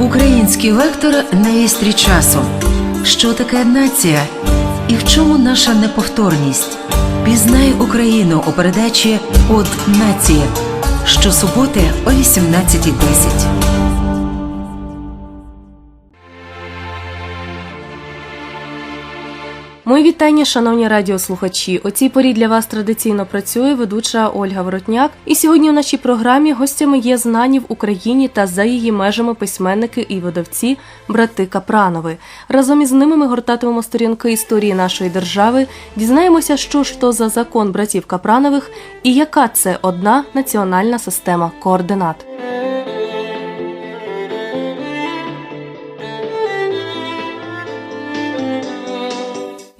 Український вектор на вістрі часу. Що таке нація? І в чому наша неповторність? Пізнай Україну у передачі От нація щосуботи о 18.10. Мої вітання, шановні радіослухачі. У цій порі для вас традиційно працює ведуча Ольга Воротняк. І сьогодні у нашій програмі гостями є знані в Україні та за її межами письменники і видавці брати Капранови. Разом із ними ми гортатимемо сторінки історії нашої держави, дізнаємося, що ж то за закон братів Капранових і яка це одна національна система координат.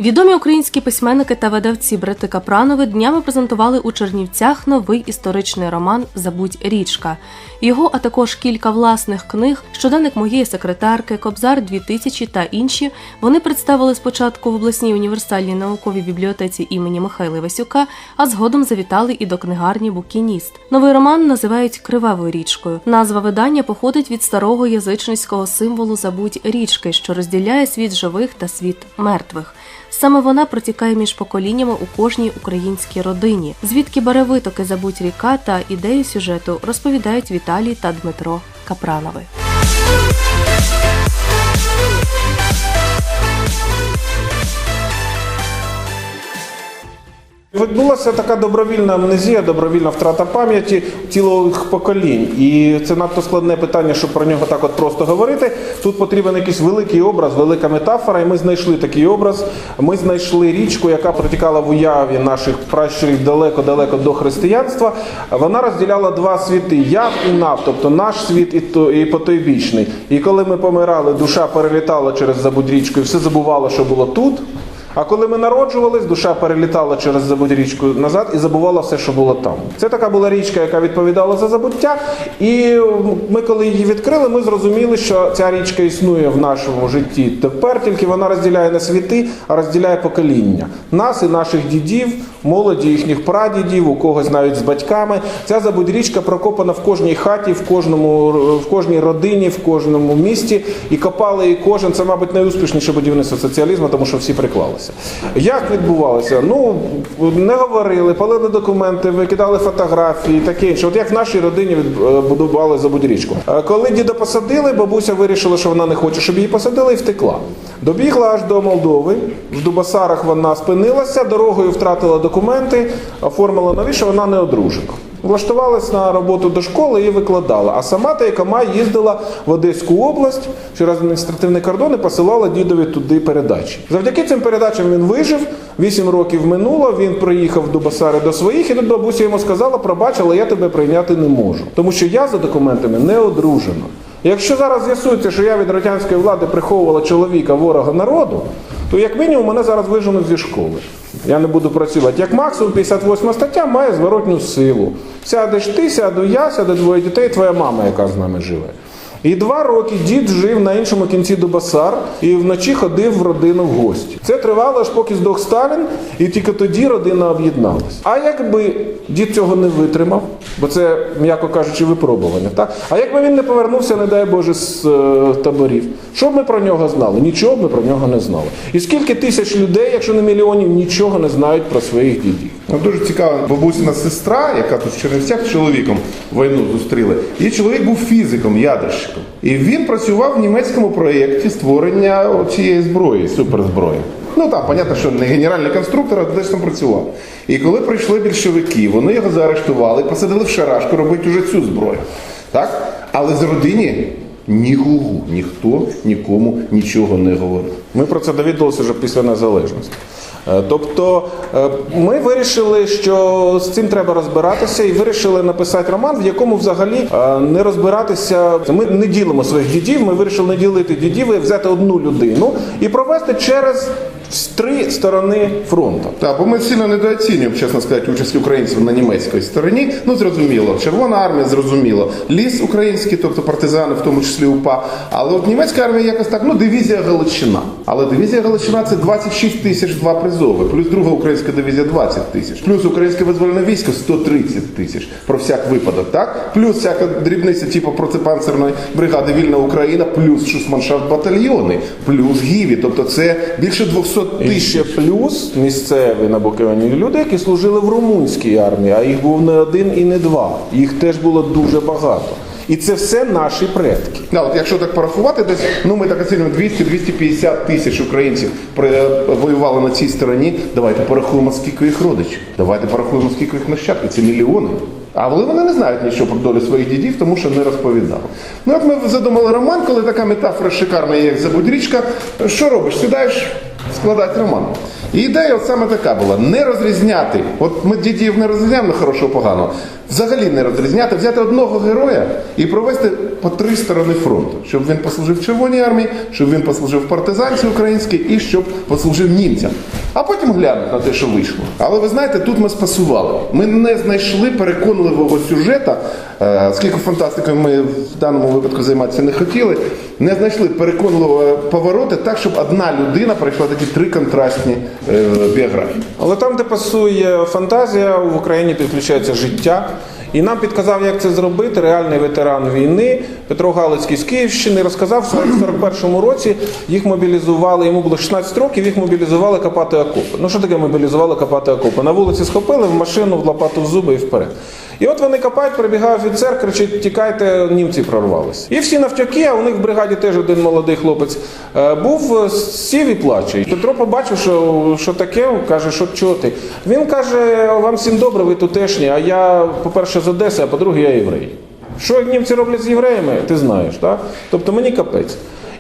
Відомі українські письменники та видавці брати Капранови днями презентували у Чернівцях новий історичний роман Забудь річка. Його, а також кілька власних книг, щоденник моєї секретарки, Кобзар 2000 та інші. Вони представили спочатку в обласній універсальній науковій бібліотеці імені Михайла Васюка, а згодом завітали і до книгарні Букініст. Новий роман називають Кривавою річкою. Назва видання походить від старого язичницького символу Забудь річки, що розділяє світ живих та світ мертвих. Саме вона протікає між поколіннями у кожній українській родині. Звідки бере витоки забуть ріка та ідею сюжету розповідають Віталій та Дмитро Капранови. Відбулася така добровільна амнезія, добровільна втрата пам'яті цілих поколінь. І це надто складне питання, щоб про нього так от просто говорити. Тут потрібен якийсь великий образ, велика метафора, і ми знайшли такий образ. Ми знайшли річку, яка протікала в уяві наших пращурів далеко-далеко до християнства. Вона розділяла два світи яв і нав, тобто наш світ і то і потойбічний. І коли ми помирали, душа перелітала через забудь річку і все забувало, що було тут. А коли ми народжувались, душа перелітала через забудь річку назад і забувала все, що було там. Це така була річка, яка відповідала за забуття. І ми, коли її відкрили, ми зрозуміли, що ця річка існує в нашому житті тепер, тільки вона розділяє не світи, а розділяє покоління. Нас і наших дідів, молоді їхніх прадідів, у когось навіть з батьками. Ця забудь річка прокопана в кожній хаті, в кожному в кожній родині, в кожному місті. І копали її кожен. Це, мабуть, найуспішніше будівництво соціалізму, тому що всі приклалися. Як відбувалося? Ну не говорили, палили документи, викидали фотографії, таке інше. От як в нашій родині відбудували забудь річку. Е, Коли діда посадили, бабуся вирішила, що вона не хоче, щоб її посадили, і втекла. Добігла аж до Молдови. В Дубасарах вона спинилася, дорогою втратила документи, оформила нові, що вона не одружена. Влаштувалась на роботу до школи і викладала. А сама та яка має їздила в Одеську область через адміністративний кордон і посилала дідові туди передачі. Завдяки цим передачам він вижив. Вісім років минуло. Він приїхав до Басари до своїх, і тут бабуся йому сказала: пробач, але я тебе прийняти не можу, тому що я за документами не одружена. Якщо зараз з'ясується, що я від радянської влади приховувала чоловіка ворога народу, то як мінімум мене зараз виженуть зі школи. Я не буду працювати. Як максимум 58 стаття має зворотню силу. Сядеш ти, сяду я, сяде двоє дітей, твоя мама, яка з нами живе. І два роки дід жив на іншому кінці Дубасар і вночі ходив в родину в гості. Це тривало аж поки здох Сталін, і тільки тоді родина об'єдналась. А якби дід цього не витримав, бо це, м'яко кажучи, випробування, так? А якби він не повернувся, не дай Боже, з е, таборів, що б ми про нього знали? Нічого б ми про нього не знали. І скільки тисяч людей, якщо не мільйонів, нічого не знають про своїх дідів. Ну, дуже цікава бабусина сестра, яка тут в Чернівцях чоловіком війну зустріли. Її чоловік був фізиком, ядерщиком. І він працював в німецькому проєкті створення цієї зброї, суперзброї. Ну там, понятно, що не генеральний конструктор, а десь там працював. І коли прийшли більшовики, вони його заарештували, посадили в шарашку робити уже цю зброю. Так? Але з родині ні гугу, ніхто нікому нічого не говорив. Ми про це довідалися вже після незалежності. Е, Тобто е, ми вирішили, що з цим треба розбиратися, і вирішили написати роман, в якому взагалі е, не розбиратися. Ми не ділимо своїх дідів. Ми вирішили не ділити дідів і взяти одну людину і провести через три сторони фронту. Так, бо ми сильно недооцінюємо, чесно сказати, участь українців на німецькій стороні. Ну, зрозуміло, Червона армія, зрозуміло, ліс український, тобто партизани, в тому числі УПА. Але от німецька армія якось так, ну, дивізія Галичина. Але дивізія Галичина це 26 тисяч два призови, плюс друга українська дивізія 20 тисяч, плюс українське визвольне військо 130 тисяч про всяк випадок, так? Плюс всяка дрібниця, типу протипанцерної бригади Вільна Україна, плюс шусманшафт батальйони, плюс гіві. Тобто це більше 200 І тисяч. ще плюс місцеві на Буковині люди, які служили в румунській армії, а їх був не один і не два. Їх теж було дуже багато. І це все наші предки. Да, от якщо так порахувати, десь ну ми так оцінюємо 200-250 тисяч українців воювали на цій стороні. Давайте порахуємо, скільки їх родичів. Давайте порахуємо, скільки їх нащадків. Це мільйони. А вони не знають нічого про долю своїх дідів, тому що не розповідали. Ну от ми задумали роман, коли така метафора шикарна, є, як забудь річка. Що робиш? Сідаєш складати роман. І ідея от саме така була: не розрізняти. От ми дідів не розрізняємо на хорошого поганого. Взагалі не розрізняти, взяти одного героя і провести по три сторони фронту, щоб він послужив Червоній армії, щоб він послужив партизанці українській і щоб послужив німцям. А потім глянути на те, що вийшло. Але ви знаєте, тут ми спасували. Ми не знайшли переконливого сюжета, е, скільки фантастикою ми в даному випадку займатися не хотіли, не знайшли переконливого повороти так, щоб одна людина пройшла такі три контрастні біографії. Але там, де пасує фантазія, в Україні підключається життя. І нам підказав, як це зробити. Реальний ветеран війни Петро Галицький з Київщини розказав, що в 41-му році їх мобілізували. Йому було 16 років, їх мобілізували копати окопи. Ну що таке мобілізували копати окопи? На вулиці схопили в машину, в лопату в зуби і вперед. І от вони копають, прибігає офіцер, кричить: тікайте, німці прорвалися. І всі навтяки, а у них в бригаді теж один молодий хлопець е, був е, сів і плаче. Петро побачив, що, що таке, каже, що чого ти. Він каже: вам всім добре, ви тутешні, а я, по-перше, з Одеси, а по-друге, я єврей. Що німці роблять з євреями, ти знаєш, так? Тобто мені капець.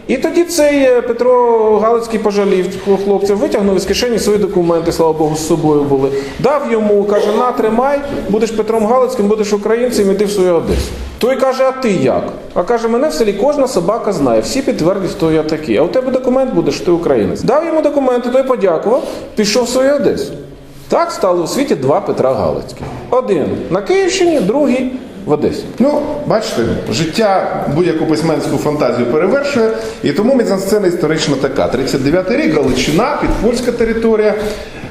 І тоді цей е, Петро Галицький пожалів хлопця, витягнув із кишені свої документи, слава Богу, з собою були. Дав йому, каже, на, тримай, будеш Петром Галицьким, будеш українцем, іди в свою Одесу. Той каже, а ти як? А каже, мене в селі кожна собака знає, всі підтвердять, хто я такий. А у тебе документ буде, що ти українець. Дав йому документи, той подякував, пішов в свою Одесу. Так стало у світі два Петра Галицьких. Один на Київщині, другий в Одесі. Ну, бачите, життя будь-яку письменську фантазію перевершує, і тому мізансцена історично така. 39-й рік, Галичина, підпольська територія,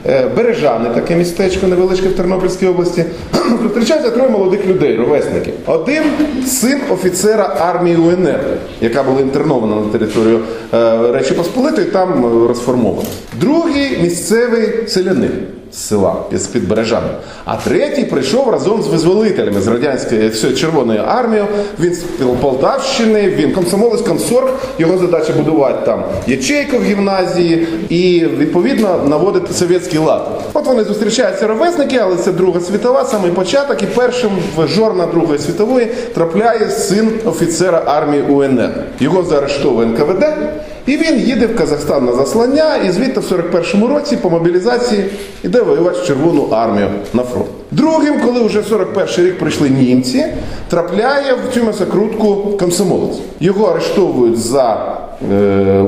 е, Бережани, таке містечко невеличке в Тернопільській області. Зустрічаються троє молодих людей, ровесників. Один син офіцера армії УНР, яка була інтернована на територію е, Речі Посполитої, там е, розформована. Другий місцевий селянин з села з-під Бережани. А третій прийшов разом з визволителями з радянської всієї Червоної армії. Він з Полтавщини, він комсомолець комсорг. Його задача будувати там ячейку в гімназії і відповідно наводити совєтський лад. От вони зустрічаються ровесники, але це Друга світова, самий початок, і першим в жорна Другої світової трапляє син офіцера армії УНР. Його заарештовує НКВД. І він їде в Казахстан на заслання, і звідти в 41-му році по мобілізації йде воювати в Червону армію на фронт. Другим, коли вже в 41-й рік прийшли німці, трапляє в цю м'ясокрутку комсомолець. Його арештовують за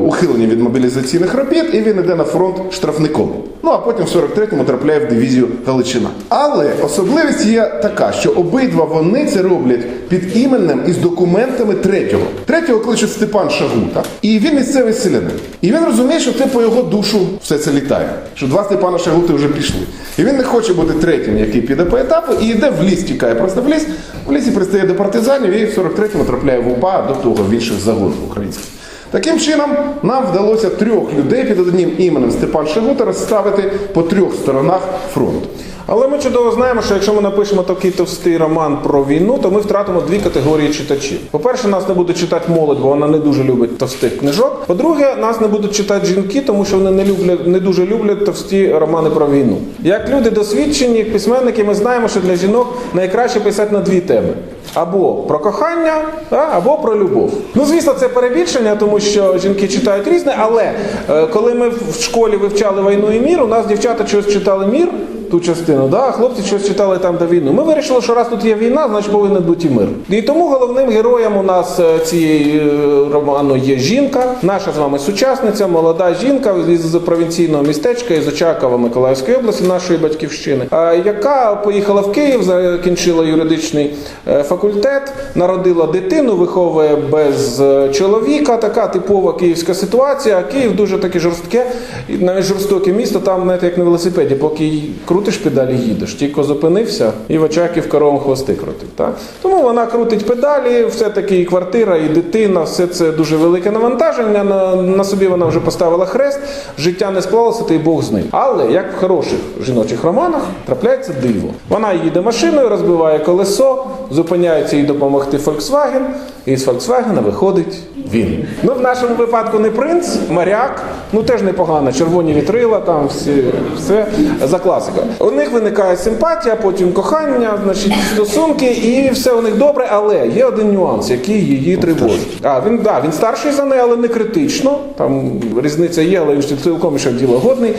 ухилення від мобілізаційних робіт, і він йде на фронт штрафником. Ну а потім в 43-му трапляє в дивізію Галичина. Але особливість є така, що обидва вони це роблять під іменем і з документами третього. Третього кличуть Степан Шагута, і він місцевий селянин. І він розуміє, що це по його душу все це літає. Що два Степана Шагути вже пішли. І він не хоче бути третім, який піде по етапу, і йде в ліс, тікає просто в ліс. В лісі пристає до партизанів і в 43-му трапляє в УПА до того в інших загонів українських. Таким чином, нам вдалося трьох людей під одним іменем Степан Шагута розставити по трьох сторонах фронту. Але ми чудово знаємо, що якщо ми напишемо такий товстий роман про війну, то ми втратимо дві категорії читачів. По-перше, нас не буде читати молодь, бо вона не дуже любить товстих книжок. По-друге, нас не будуть читати жінки, тому що вони не люблять не дуже люблять товсті романи про війну. Як люди досвідчені, письменники, ми знаємо, що для жінок найкраще писати на дві теми. Або про кохання, або про любов. Ну, звісно, це перебільшення, тому що жінки читають різне, але е, коли ми в школі вивчали війну і мір, у нас дівчата чогось читали мір, ту частину. Да? Хлопці щось читали там до війну. Ми вирішили, що раз тут є війна, значить повинен бути і мир. І тому головним героєм у нас е, цієї е, роману є жінка, наша з вами сучасниця, молода жінка із провінційного містечка із Очакова Миколаївської області, нашої батьківщини, яка поїхала в Київ, закінчила юридичний е, факультет, народила дитину, виховує без чоловіка. Така типова київська ситуація. Київ дуже таке жорстке, навіть жорстоке місто. Там, знаєте, як на велосипеді, поки крутиш педалі, їдеш. Тільки зупинився і в Очаків коровам хвости крутить. Так? Тому вона крутить педалі, все-таки і квартира, і дитина, все це дуже велике навантаження. На, на собі вона вже поставила хрест, життя не склалося, та й Бог з ним. Але як в хороших жіночих романах трапляється диво. Вона їде машиною, розбиває колесо, зупиняється їй допомогти Volkswagen, і з Volkswagen виходить він. Ну, в нашому випадку не принц, моряк, ну теж непогано, червоні вітрила, там всі, все за класикою. У них виникає симпатія, потім кохання, значить, стосунки, і все у них добре, але є один нюанс, який її тривожить. А він да, він старший за неї, але не критично. Там різниця є, але він цілком ще ділогодний.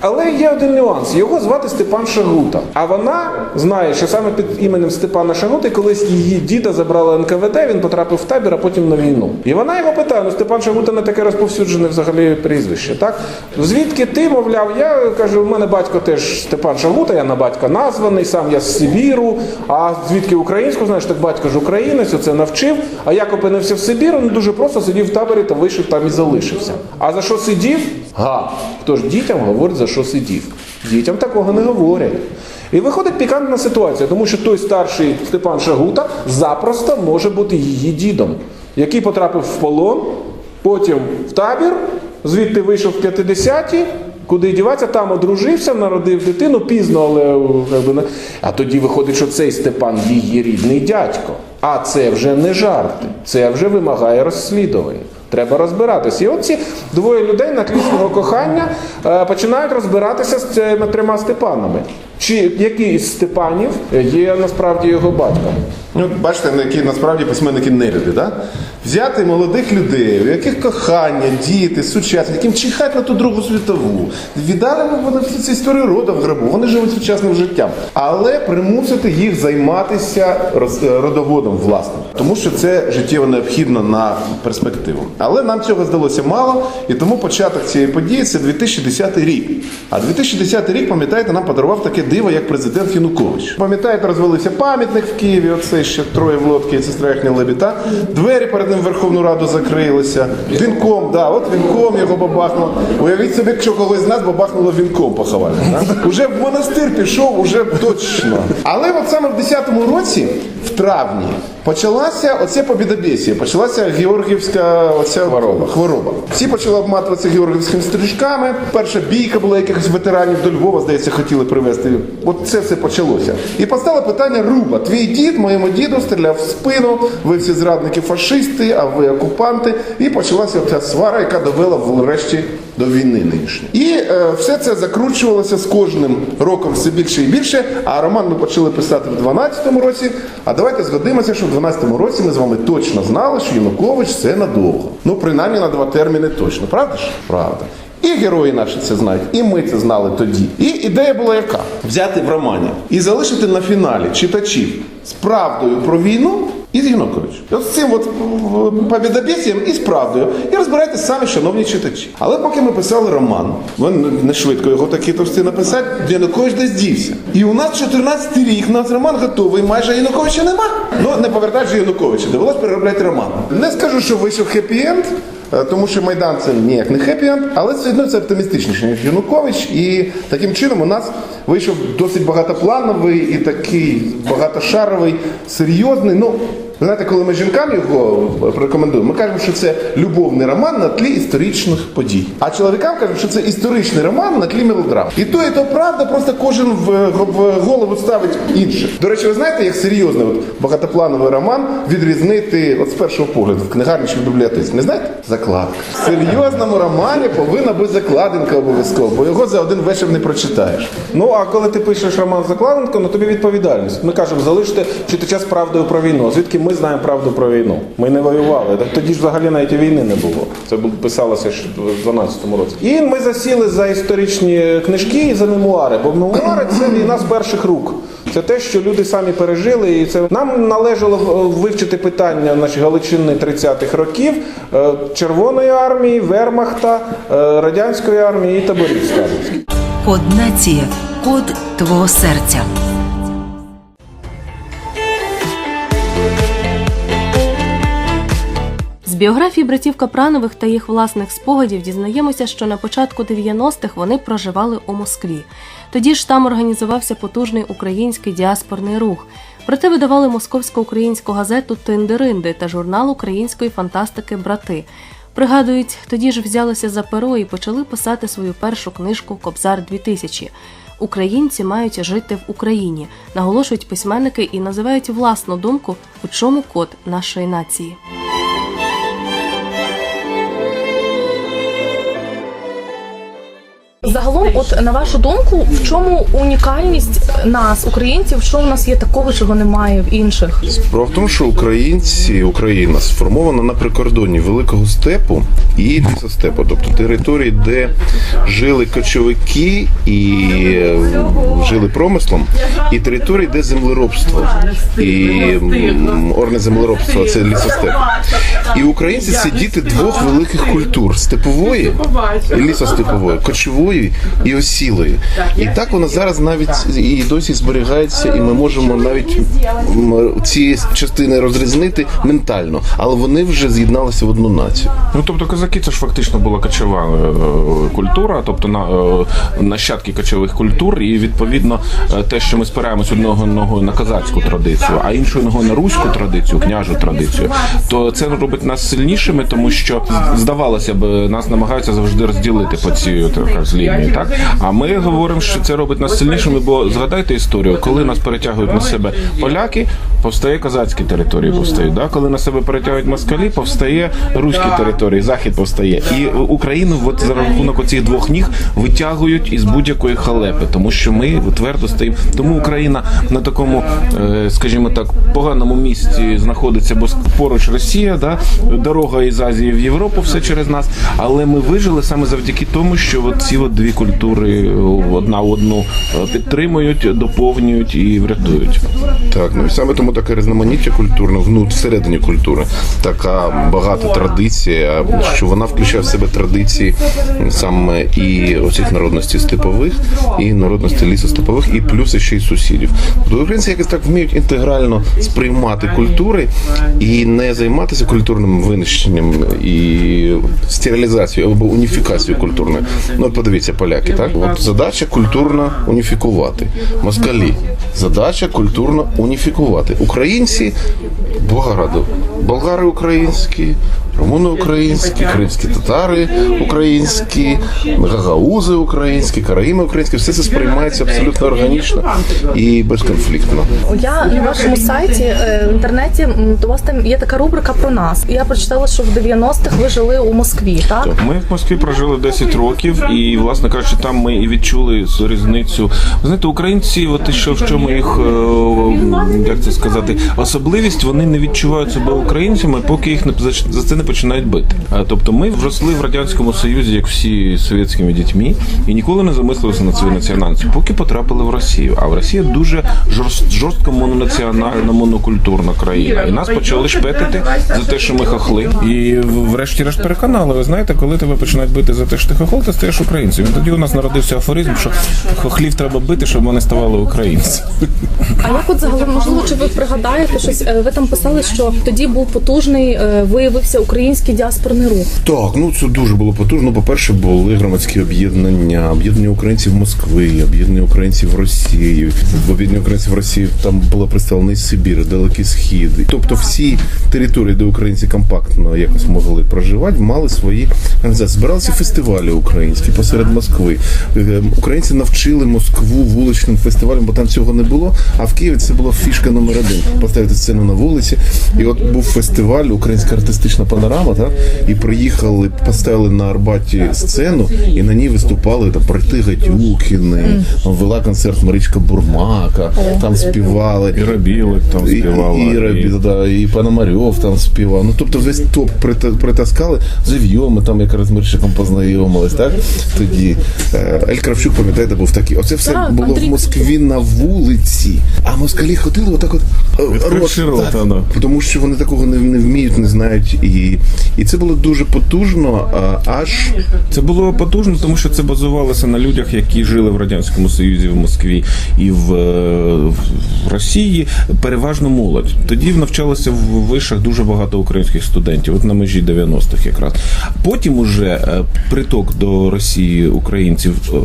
Але є один нюанс. Його звати Степан Шагута. А вона знає, що саме під іменем Степана Шагути колись її діда забрала НКВД, він потрапив в табір, а потім на війну. І вона його питає: ну Степан Шагута не таке розповсюджене взагалі прізвище. Так звідки ти, мовляв, я кажу, у мене батько теж Степан Шагута, я на батька названий, сам я з Сибіру. А звідки українську знаєш, так батько ж українець, оце навчив. А як опинився в Сибіру, ну дуже просто сидів в таборі та вийшов там і залишився. А за що сидів? Га. Хто ж дітям говорить, за що сидів? Дітям такого не говорять. І виходить пікантна ситуація, тому що той старший Степан Шагута запросто може бути її дідом, який потрапив в полон, потім в табір, звідти вийшов в 50-ті, куди діватися, там одружився, народив дитину пізно, але як би, не- а тоді виходить, що цей Степан її рідний дядько. А це вже не жарти, це вже вимагає розслідування. Треба розбиратися. І от ці двоє людей на свого кохання е, починають розбиратися з цими трьома Степанами. Чи який з Степанів є насправді його батьком? Ну, бачите, які насправді письменники не люди, да? Взяти молодих людей, у яких кохання, діти, сучасні, яким чихать на ту Другу світову, віддали вони всі ці історії роду в гробу, вони живуть сучасним життям, але примусити їх займатися родоводом власним, тому що це життєво необхідно на перспективу. Але нам цього здалося мало, і тому початок цієї події це 2010 рік. А 2010 рік, пам'ятаєте, нам подарував таке диво, як президент Янукович. Пам'ятаєте, розвалився пам'ятник в Києві, оце ще троє в лодки і сестра їхня лебіта. Двері перед ним Верховну Раду закрилися. Вінком, да, от вінком його бабахнуло. Уявіть собі, якщо когось з нас бабахнуло вінком поховали. Да? Уже в монастир пішов, уже точно. Але от саме в 10-му році, в травні, почалася оце побідобєсія, почалася Георгіївська оця хвороба. хвороба. Всі почали обматуватися георгіївськими стрижками. Перша бійка була якихось ветеранів до Львова, здається, хотіли привезти. От це все почалося. І постало питання Руба. Твій дід моєму діду стріляв в спину, ви всі зрадники фашисти, а ви окупанти. І почалася ця свара, яка довела врешті до війни нинішньої. І е, все це закручувалося з кожним роком все більше і більше. А роман ми почали писати в 12-му році. А давайте згодимося, що в 12-му році ми з вами точно знали, що Янукович це надовго. Ну, принаймні на два терміни точно. Правда ж? Правда. І герої наші це знають, і ми це знали тоді. І ідея була яка? Взяти в романі і залишити на фіналі читачів з правдою про війну Януковичем. От з цим от побідобєсієм і з правдою. І розбирайтеся самі, шановні читачі. Але поки ми писали роман, ми не швидко його такі товсти написати, Янукович десь дівся. І у нас 14 рік, у нас роман готовий, майже Януковича нема. Ну, не повертаєш Януковича, довелось переробляти роман. Не скажу, що вийшов хеппі-енд, Тому що Майдан це ніяк не хеппі-енд, але все одно це оптимістичніше, ніж Янукович. І таким чином у нас вийшов досить багатоплановий і такий багатошаровий, серйозний. Ну, знаєте, коли ми жінкам його рекомендуємо, ми кажемо, що це любовний роман на тлі історичних подій. А чоловікам кажуть, що це історичний роман на тлі мелодрам. І то, і то правда, просто кожен в, голову ставить інше. До речі, ви знаєте, як серйозний от, багатоплановий роман відрізнити от з першого погляду в книгарні чи в бібліотеці? Не знаєте? Закладка. В серйозному романі повинна бути закладинка обов'язково, бо його за один вечір не прочитаєш. Ну а коли ти пишеш роман Закладенко, ну тобі відповідальність. Ми кажемо, залиште читача з правдою про війну. Звідки ми знаємо правду про війну. Ми не воювали. Так Тоді ж взагалі навіть війни не було. Це писалося ще в 12-му році. І ми засіли за історичні книжки і за мемуари. Бо мемуари це війна з перших рук. Це те, що люди самі пережили, і це нам належало е, вивчити питання нашої Галичини 30-х років е, Червоної армії, Вермахта, е, радянської армії і таборів сталінських. Код код твого серця. Біографії братів Капранових та їх власних спогадів дізнаємося, що на початку 90-х вони проживали у Москві. Тоді ж там організувався потужний український діаспорний рух. Проте видавали московсько-українську газету Тиндеринди та журнал української фантастики Брати. Пригадують, тоді ж взялися за перо і почали писати свою першу книжку Кобзар 2000 Українці мають жити в Україні, наголошують письменники і називають власну думку, у чому код нашої нації. Загалом, от на вашу думку, в чому унікальність нас, українців, що в нас є такого, чого немає в інших? Справа в тому, що українці, Україна сформована на прикордонні великого степу і лісостепу, тобто території, де жили кочовики і е, жили промислом, і території, де землеробство і орне землеробство це лісостеп. І українці це діти двох великих культур степової і лісостепової, кочової і осілої. І так вона зараз навіть і досі зберігається, і ми можемо навіть ці частини розрізнити ментально, але вони вже з'єдналися в одну націю. Ну тобто козаки це ж фактично була кочова е, культура, тобто на е, нащадки кочових культур, і відповідно е, те, що ми спираємось одного ногою на козацьку традицію, а іншою ногою на руську традицію, княжу традицію, то це робить нас сильнішими, тому що здавалося б, нас намагаються завжди розділити по цій так, лінії, так а ми говоримо, що це робить нас сильнішими, бо згадайте історію, коли нас перетягують на себе поляки, повстає козацькі території, повстають. Да? Коли на себе перетягують москалі, повстає руські території, захід повстає. І Україну от за рахунок оцих двох ніг витягують із будь-якої халепи, тому що ми твердо стоїмо. Тому Україна на такому, е, скажімо так, поганому місці знаходиться, бо поруч Росія, да? дорога із Азії в Європу, все через нас. Але ми вижили саме завдяки тому, що от ці от дві культури е, одна одну е, підтримують, доповнюють і врятують. Так, ну і саме тому таке різноманіття культурне, ну всередині культури, така багата традиція, що вона включає в себе традиції саме і оцих народностей степових, і народностей лісостепових, і плюс ще й сусідів. Тобто українці якось так вміють інтегрально сприймати культури і не займатися культурним винищенням і стерилізацією або уніфікацією культурною. Ну, от подивіться, поляки, так? От задача культурно уніфікувати. Москалі. Задача культурно уніфікувати. Українці багато. Болгари українські, румуни українські, кримські татари українські, гагаузи українські, караїми українські. Все це сприймається абсолютно органічно і безконфліктно. Я на вашому сайті е, в інтернеті у вас там є така рубрика про нас. Я прочитала, що в 90-х ви жили у Москві, так? Ми в Москві прожили 10 років, і власне кажучи, там ми і відчули різницю. Ви знаєте, українці, от і що в чому їх е, як це сказати, особливість, вони не відчувають себе українцями, поки їх не за це не починають бити. Тобто, ми вросли в радянському союзі, як всі совєтськими дітьми, і ніколи не замислилися над своєю національністю, поки потрапили в Росію. А в Росії дуже жорст, жорстко мононаціональна, монокультурна країна. І нас почали шпетити за те, що ми хохли. І врешті-решт переконали. Ви знаєте, коли тебе починають бити за те, що ти хохол, ти стаєш українцем. І тоді у нас народився афоризм, що хохлів треба бити, щоб вони ставали українцями. А як от загалом можливо, чи ви пригадаєте щось? е, Ви там писали, що тоді був потужний, е, виявився український діаспорний рух. Так, ну це дуже було потужно. По-перше, були громадські об'єднання, об'єднання українців Москви, об'єднання українців Росії. Об'єднання українців Росії там була представлена і Сибір, Далекий Схід. Тобто всі території, де українці компактно якось могли проживати, мали свої. Збиралися фестивалі українські посеред Москви. Е, Українці навчили Москву вуличним фестивалям, бо там цього не було. А в Києві це була фішка номер один. Поставити сцену на вулиці. І от був фестиваль, українська артистична так? І приїхали, поставили на Арбаті сцену, і на ній виступали там брати Гатюкіни, там вела концерт Марічка Бурмака, там співали. Іра Білик там І- співала. І, і- да, і Пономарьов там співав. Ну тобто весь топ притаскали. З ми там якраз Мирчиком познайомились, так? Тоді Е, Ель Кравчук, пам'ятаєте, був такий. Оце все Так, було Андрій в Москві на вулиці. А москалі ходили отак от е, рот, да. тому що вони такого не, не вміють, не знають. І, і це було дуже потужно, аж Це було потужно, тому що це базувалося на людях, які жили в радянському Союзі в Москві і в, е, в Росії. Переважно молодь. Тоді навчалося в вишах дуже багато українських студентів, от на межі 90-х якраз. Потім уже е, приток до Росії українців е,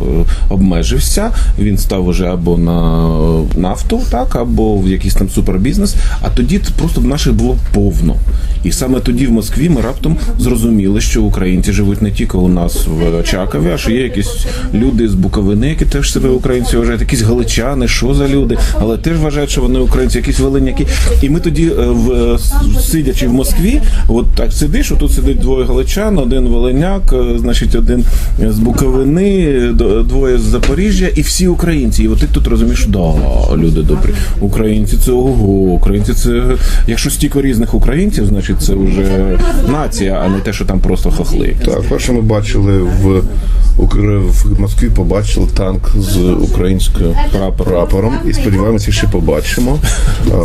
обмежився. Він став уже або на нафту, так, або в якийсь там супербізнес. А тоді це просто наших було повно. І саме тоді в Москві ми раптом зрозуміли, що українці живуть не тільки у нас в Очакові, а що є якісь люди з Буковини, які теж себе українці вважають, якісь галичани, що за люди, але теж вважають, що вони українці, якісь волиняки. І ми тоді, е, в, е, сидячи в Москві, от так сидиш, отут сидить двоє галичан, один волиняк, е, значить, один з Буковини, двоє з Запоріжжя, і всі українці. І от ти тут розумієш, да, люди добрі. Українці це ого, українці це. Якщо стільки різних українців, значить це вже нація, а не те, що там просто хохли. Так, перше ми бачили в в Москві побачили танк з українською прапором і сподіваємося, ще побачимо.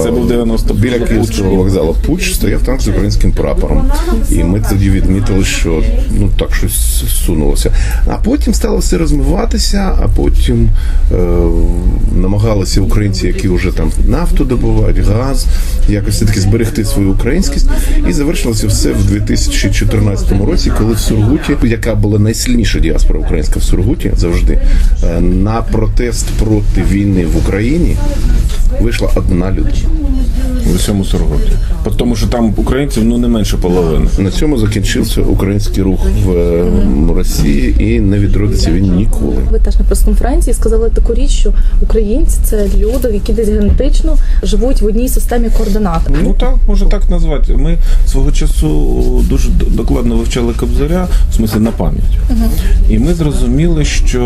Це був 90 біля Київського вокзалу Пуч стояв танк з українським прапором. І ми тоді відмітили, що ну так щось сунулося. А потім стало все розмиватися, а потім е, намагалися українці, які вже там нафту добувають, газ, якось все-таки зберегти свою українськість. І завершилося все в 2014 році, коли в Сургуті, яка була найсильніша діаспора українська в Сургуті завжди, е, на протест проти війни в Україні вийшла одна людина. в усьому Сургуті. Тому що там українців ну не менше половини. На цьому закінчився український рух в Росії і не відродиться він ніколи. Ви теж на прес-конференції сказали таку річ, що українці це люди, які десь генетично живуть в одній системі координат. Ну так, можна так назвати. Ми свого часу дуже докладно вивчали Кобзаря, в смислі на пам'ять. І ми зрозуміли, що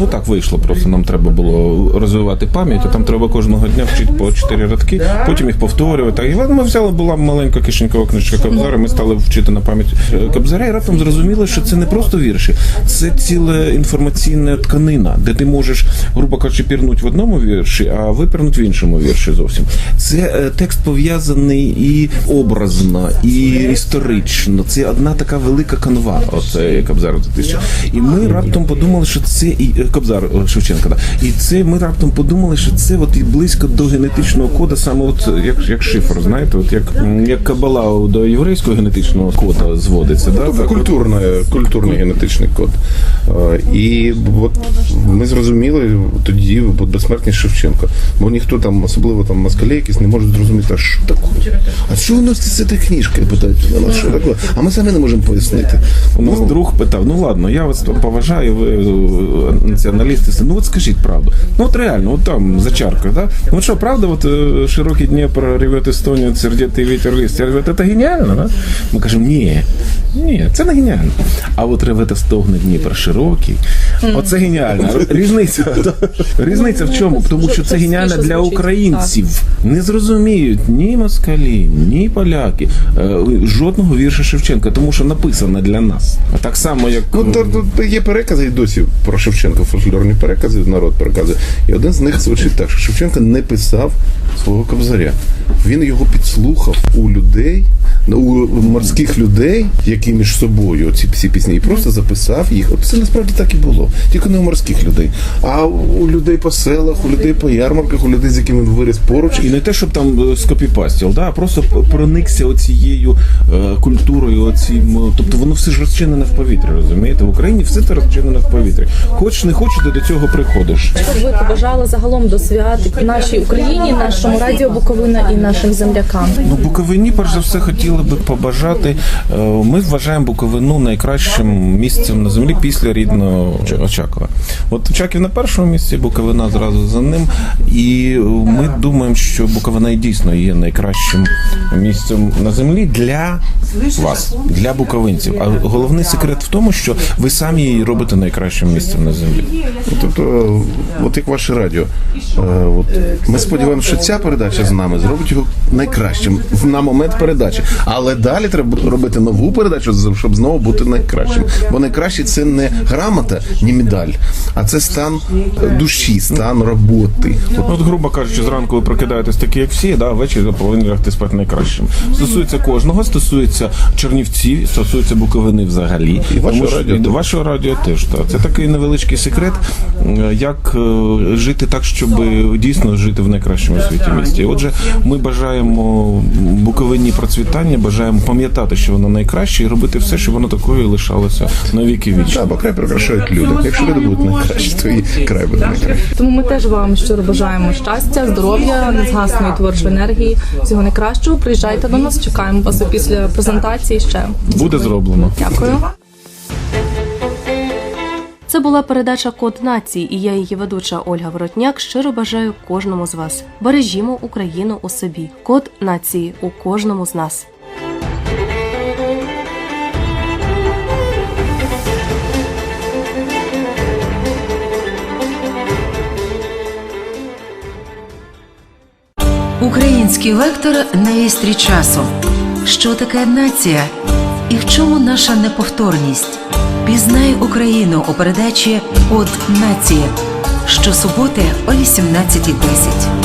ну так вийшло. Просто нам треба було розвивати пам'ять, а там треба кожного дня вчити по чотири радки, потім їх повторювати. І ми взяли, була маленька кишенькова книжка Кобзара, ми стали вчити на пам'ять е, Кобзаря, і раптом зрозуміли, що це не просто вірші, це ціла інформаційна тканина, де ти можеш, грубо кажучи, пірнути в одному вірші, а випірнуть в іншому вірші зовсім. Це е, текст пов'язаний і образно, і історично. Це одна така велика канва. Оце Кобзар 2000. І ми раптом подумали, що це і е, Кобзар Шевченка. Да. І це ми раптом подумали, що це от і близько до генетичного коду, саме от як, як шифр, знаєте, от як, як кабала до єврейського генетичного коду зводиться. Да? Тобто Так, культурний, генетичний код. І от ми зрозуміли тоді безсмертність Шевченка. Бо ніхто там, особливо там москалі якісь, не може зрозуміти, а що таке? А що воно з цієї книжки? Питають, «Ну, що таке? А ми самі не можемо пояснити. У нас друг питав: ну ладно, я вас поважаю, ви е, націоналісти. Ну от скажіть правду. Ну от реально, от там зачарка, да? Ну от що, правда, от е, широкий Дніпр ревет Естонію, сердитий вітер листя ревет, це геніально, да? Ми кажемо, ні, ні, це не геніально. А от ревете стогне Дніпр широкий, оце геніально. Різниця. Різниця в чому? Тому що це геніально для українців. Не зрозуміють ні москалі, ні поляки, е, жодного вірша Шевченка, тому що написано для нас. А так само, як Ну, то, то є перекази і досі про Шевченка, фольклорні перекази, народ переказує. І один з них звучить так, що Шевченко не писав свого кобзаря. Він його підслухав у людей, у морських людей, які між собою ці всі пісні, і просто записав їх. От це насправді так і було. Тільки не у морських людей, а у людей по селах, у людей по ярмарках, у людей, з якими він виріс поруч. І не те, щоб там е, скопіпастів, да, а просто проникся оцією е, культурою, оцім, е, тобто воно все ж розчинене в повітрі, розумієте? В Україні все це розчинене в повітрі. Хочеш, не хочеш, ти до цього приходиш. Що ви побажали загалом до свят нашій Україні, нашому радіо Буковина і нашим землякам? Ну, Буковині, перш за все, хотіли би побажати. е, Ми вважаємо Буковину найкращим місцем на землі після рідного Очакова. От Очаків на першому місці, Буковина зразу за ним. І ми думаємо, що Буковина і дійсно є найкращим місцем на землі для вас, для буковинців. А головний секрет в тому, що ви самі її робите найкращим місцем на землі. Тобто, е, от як ваше радіо. Е, От, ми сподіваємося, що ця передача з нами зробить його найкращим на момент передачі. Але далі треба робити нову передачу, щоб знову бути найкращим. Бо найкраще це не грамота, ні медаль, а це стан е, душі, стан роботи. От От, грубо кажучи, зранку ви прокидаєтесь такі, як всі, да, ввечері ви повинні лягти спати найкращим. Стосується кожного, стосується Чернівців, стосується Буковини взагалі. І вашого що- радіо і вашого радіо теж. Так. Це такий невеличкий секрет, е, як е, жити так, щоб дійсно жити в найкращому світі місті. Отже, ми бажаємо Буковині процвітання, бажаємо пам'ятати, що вона найкраще, і робити все, щоб воно такою лишалося на віки вічні. Так, бо край прикрашають люди. Якщо люди будуть найкращі, то і край буде найкраще. Тому ми теж вам щиро бажаємо щастя, здоров'я, незгасної творчої енергії, всього найкращого. Приїжджайте до нас, чекаємо вас після презентації ще. Буде зроблено. Дякую. Це була передача Код нації, і я, її ведуча Ольга Воротняк, щиро бажаю кожному з вас. Бережімо Україну у собі. Код нації у кожному з нас. Український лектор на вістрі часу. Що таке нація? І в чому наша неповторність? Пізнай Україну у передачі От нації Щосуботи о 18.10.